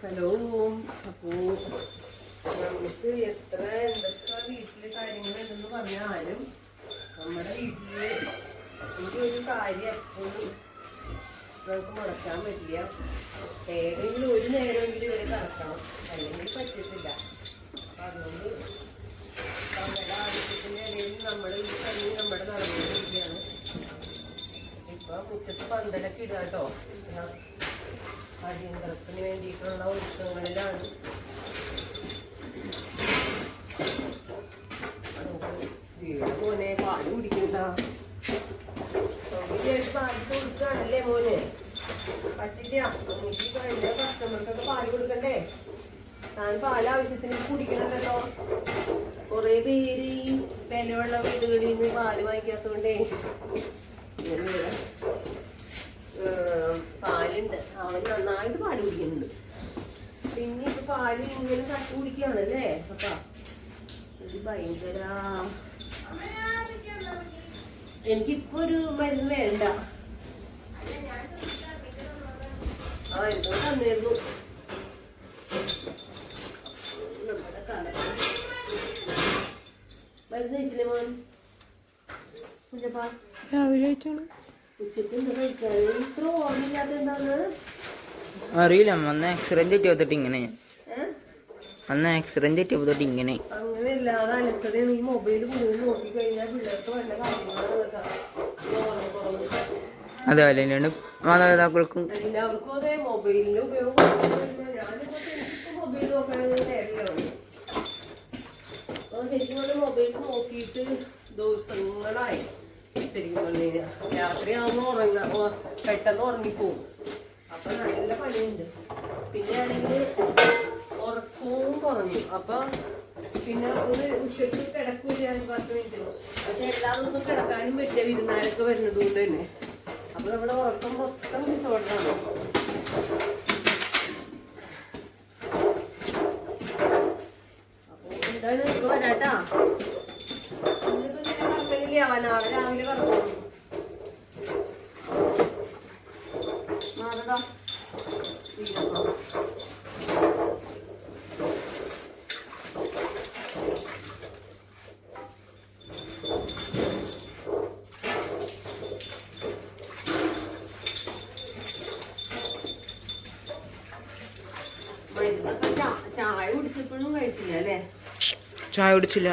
Hello. അപ്പോ നമുക്ക് എത്ര എന്തൊക്കെ വീട്ടിൽ കാര്യങ്ങളുണ്ടെന്ന് പറഞ്ഞാലും നമ്മുടെ വീട്ടിൽ ഈ ഒരു കാര്യം എപ്പോഴും നമുക്ക് മുടക്കാൻ പറ്റില്ല. ഏതെങ്കിലും ഒരു നേരമെങ്കിലും ഇവരെ കറക്കണം. അല്ലെങ്കിൽ പറ്റത്തില്ല. അപ്പൊ അതുകൊണ്ട് നമ്മുടെ ആവശ്യത്തിന്റെ ഇടയിൽ നമ്മൾ ഈ പണി നമ്മുടെ നടന്നുകൊണ്ടിരിക്കുകയാണ്. ഇപ്പൊ മുറ്റത്ത് പന്തലൊക്കെ ഇടുക കേട്ടോ അടിയന്തരത്തിന് വേണ്ടിയിട്ടുള്ള ഒരുക്കങ്ങളിലാണ്. വീട് മോനെ പാൽ കുടിക്കണ്ട പാൽ കൊടുക്കുകയാണല്ലേ മോനെ? പറ്റില്ല. കസ്റ്റമർക്കൊക്കെ പാൽ കൊടുക്കണ്ടേ? താൻ പാൽ ആവശ്യത്തിന് കുടിക്കണല്ലോ കുറേ പേര് ഈ വിലയുള്ള വീടുകളിൽ നിന്ന് പാൽ വാങ്ങിക്കാത്തതുകൊണ്ടേ ഇങ്ങനെ ഏഹ് പാലുണ്ട് അവൻ നന്നായിട്ട് പാൽ കുടിക്കുന്നുണ്ട് പിന്നെ ഇപ്പൊ പാൽ ഇങ്ങനെ തട്ടി കുടിക്കുകയാണല്ലേ അപ്പ ഇത് ഭയങ്കര എനിക്കിപ്പോ ഒരു മരുന്ന് വേണ്ട. ആ എന്തോ തന്നിരുന്നു. നമ്മുടെ കട മരുന്ന് കഴിച്ചില്ലേ മോൻ? കുഞ്ഞപ്പാ രാവിലെ വെച്ചോളൂ ഉച്ചയ്ക്ക് എന്താ കഴിക്കാൻ ഇത്ര ഓർമ്മയില്ലാത്ത അറിയില്ല അമ്മ എക്സ്റേ പറ്റിയപ്പോട്ട് ഇങ്ങനെ അന്ന് ആക്സിഡന്റ് പറ്റിയപ്പോട്ട് ഇങ്ങനെ. അതെ തന്നെയാണ് മാതാപിതാക്കൾക്കും. മൊബൈൽ നോക്കിയിട്ട് ദിവസങ്ങളായി. ഉറങ്ങാ പെട്ടെന്ന് ഉറങ്ങിപ്പോവും. അപ്പൊ നല്ല പണിയുണ്ട്. പിന്നെ ആണെങ്കിൽ ഉറക്കവും കുറഞ്ഞു. അപ്പൊ പിന്നെ ഒരു ഉച്ചയ്ക്ക് കിടക്കൂല പക്ഷെ എല്ലാ ദിവസവും കിടക്കാനും പറ്റിയ വിരുന്നാരൊക്കെ വരുന്നത് കൊണ്ട് തന്നെ. അപ്പൊ നമ്മുടെ ഉറക്കം മൊത്തം ഡിസോർഡറാണ് അപ്പൊ എന്തായാലും വരാട്ടാ. ഇന്നിപ്പോ കറക്കണില്ല നാളെ രാവിലെ കറക്കും ചായ കുടിച്ചപ്പോഴും കഴിച്ചില്ല അല്ലേ? ചായ കുടിച്ചില്ല.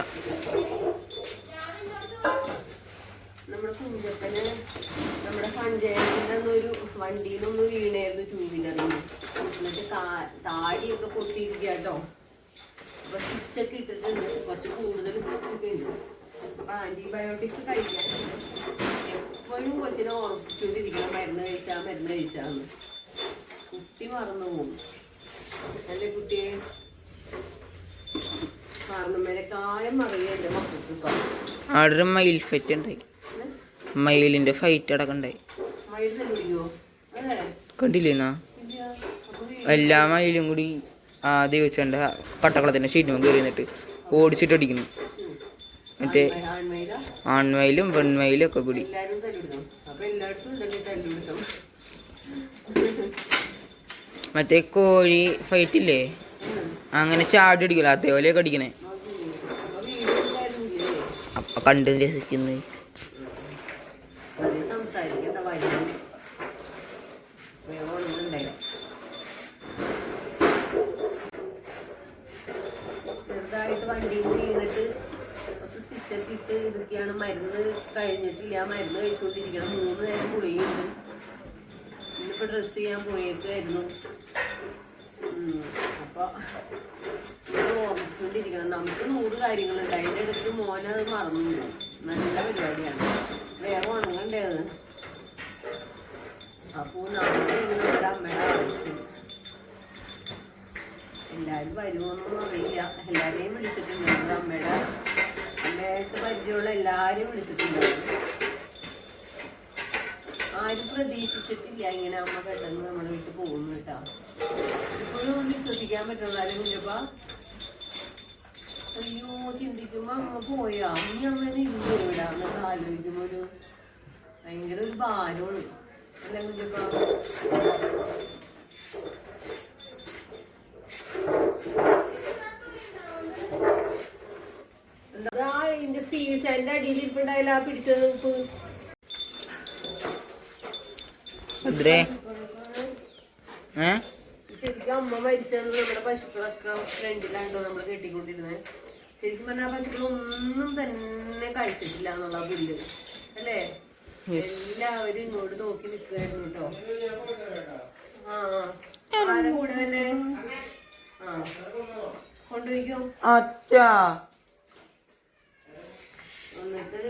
നമ്മുടെ കുഞ്ചപ്പന് നമ്മുടെ പഞ്ചായത്തിന്റെ അന്നൊരു വണ്ടിയിൽ നിന്ന് വീണായിരുന്നു ടൂ വീലറിൽ എന്നിട്ട് താടിയൊക്കെ പൊട്ടിയിരിക്കുക കേട്ടോ അപ്പൊ സ്റ്റിച്ചൊക്കെ ഇട്ടിട്ടുണ്ട്. കുറച്ച് കൂടുതൽ സ്റ്റിച്ചൊക്കെ ഉണ്ട്. അപ്പൊ ആന്റിബയോട്ടിക്സ് കഴിക്കാൻ എപ്പോഴും കൊച്ചിനെ ഓർപ്പിച്ചുകൊണ്ടിരിക്കണം മരുന്ന് കഴിച്ചാ മരുന്ന് കഴിച്ചാന്ന്. കുട്ടി മറന്നു പോകും. അല്ലേ കുട്ടിയെ? അവിടെ ഒരു മയിൽ ഫൈറ്റ് ഉണ്ടായി. മയിലിന്റെ ഫൈറ്റ് അടക്കം ഉണ്ടായി. കണ്ടില്ലേന്നാ? എല്ലാ മയിലും കൂടി ആദ്യം വെച്ചണ്ട പട്ടക്കളത്തിന്റെ ഷീറ്റും കയറി നിന്നിട്ട് ഓടിച്ചിട്ട് അടിക്കുന്നു. മറ്റേ ആൺമ- ആൺമയില പെൺമയിലും ഒക്കെ കൂടി. എല്ലായിടത്തും മറ്റേ കോഴി ഫൈറ്റ് ഇല്ലേ? അങ്ങനെ ചാടി അടിക്കില്ല അതേപോലെയൊക്കെ അടിക്കണേ. അപ്പൊ കണ്ടു രസിക്കുന്നു. ഇതൊക്കെയാണ് മരുന്ന് കഴിഞ്ഞിട്ടില്ല. മരുന്ന് കഴിച്ചുകൊണ്ടിരിക്കണം. മൂന്ന് നേരം ഗുളികയുണ്ട്. ഇന്നിപ്പോ ഡ്രസ്സ് ചെയ്യാൻ പോയേക്കായിരുന്നു. ഉം. അപ്പൊ ഓർമ്മിച്ചുകൊണ്ടിരിക്കണം നമുക്ക് നൂറ് കാര്യങ്ങളുണ്ട്. അതിന്റെ ഇടയ്ക്ക് മോനത് മറന്നു. നല്ല പരിപാടിയാണ്. വേറെ ഉണങ്ങണ്ടേ അത്? അപ്പോ നാളെ നമ്മുടെ അമ്മയുടെ ആവശ്യം. എല്ലാരും വരുമോന്നൊന്നും അറിയില്ല. എല്ലാരെയും വിളിച്ചിട്ടുണ്ട്. അമ്മയുടെ അമ്മയായിട്ട് പരിചയമുള്ള എല്ലാരെയും വിളിച്ചിട്ടുണ്ട്. ആരും പ്രതീക്ഷിച്ചിട്ടില്ല ഇങ്ങനെ അമ്മ പെട്ടെന്ന് നമ്മളെ വീട്ടിൽ പോകുന്നു കേട്ടോ. ഇപ്പോഴും വിശ്വസിക്കാൻ പറ്റുള്ളൂ. ആരും കുഞ്ഞപ്പാ അയ്യോ ചിന്തിക്കുമ്പോ അമ്മ പോയാ. ഇനി അങ്ങനെ ഇരുന്ന് ഇവിടെ എന്നൊക്കെ ആലോചിക്കുമ്പോ ഒരു ഭയങ്കര ഒരു ഭാരമാണ്. അല്ല കുഞ്ഞപ്പാ? എന്താ ഇതിന്റെ എന്റെ അടിയിൽ ഇരിപ്പുണ്ടായില്ല പിടിച്ചത് അതിരേ ഏ? ശരിക്കും അമ്മ മരിച്ചത് നമ്മുടെ പശുക്കളൊക്കെ ഫ്രണ്ടിലാണ്ടോ നമ്മൾ കെട്ടിക്കൊണ്ടിരുന്നത് ശരിക്കും പറഞ്ഞാൽ പശുക്കളൊന്നും തന്നെ കഴിച്ചിട്ടില്ല എന്നുള്ള പുല്ല് അല്ലേ? എല്ലാവരും ഇങ്ങോട്ട് നോക്കി നിൽക്കുകയായിരുന്നു കേട്ടോ. ആ കൂടെ തന്നെ ആ. കൊണ്ടുപോയിക്കോ. അച്ഛാ. എന്നിട്ട്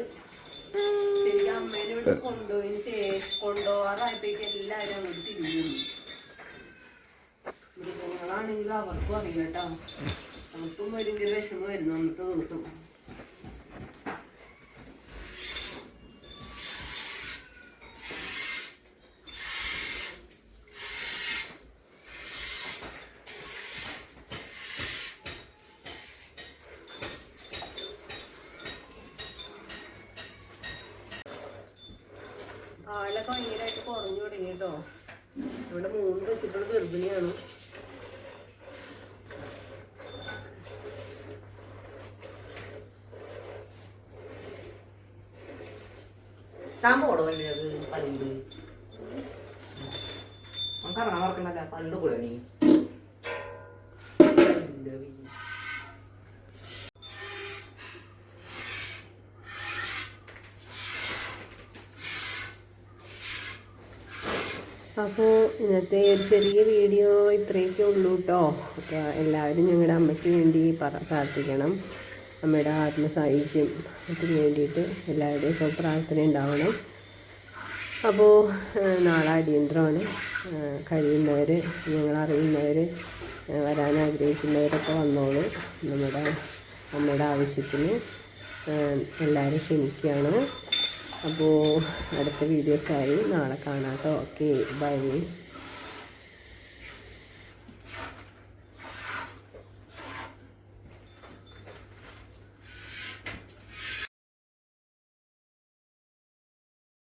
ശരിക്കും അമ്മേനെ ഇവിടെ കൊണ്ടുപോയതിന് ശേഷം കൊണ്ടുപോകാറായപ്പോഴേക്കും എല്ലാവരും അങ്ങോട്ട് തിരിഞ്ഞു മൃഗങ്ങളാണെങ്കിൽ അവർക്കും അറിയാം കേട്ടോ. നമുക്കും ഭയങ്കര വിഷമം വരുന്നു അന്നത്തെ ദിവസം ആളൊക്കെ ഭയങ്കരമായിട്ട് കുറഞ്ഞു തുടങ്ങി കേട്ടോ ഇവിടെ പശുക്കൾ ഗർഭിണിയാണ്. താൻ പോടോ വേണ്ടത് പല്ലുണ്ട് നമുക്ക് ഇറങ്ങാൻ മറക്കണ്ടല്ല കൂടെ നീ. അപ്പോൾ ഇന്നത്തെ ഒരു ചെറിയ വീഡിയോ ഇത്രയൊക്കെ ഉള്ളൂ കേട്ടോ അപ്പോൾ എല്ലാവരും ഞങ്ങളുടെ അമ്മയ്ക്ക് വേണ്ടി പ്രാർത്ഥിക്കണം. അമ്മയുടെ ആത്മസാഹിത്യം അതിന് വേണ്ടിയിട്ട് എല്ലാവരുടെയും ഇപ്പോൾ പ്രാർത്ഥന ഉണ്ടാവണം. അപ്പോൾ നാളെ അടിയന്തരമാണ്. കഴിയുന്നവർ ഏഹ്, വരാൻ ആഗ്രഹിക്കുന്നവരൊക്കെ വന്നോളൂ. നമ്മുടെ അമ്മയുടെ ആവശ്യത്തിന് എല്ലാവരും ക്ഷണിക്കുകയാണ് അപ്പോൾ അടുത്ത വീഡിയോസായി നാളെ കാണാം കേട്ടോ. Okay bye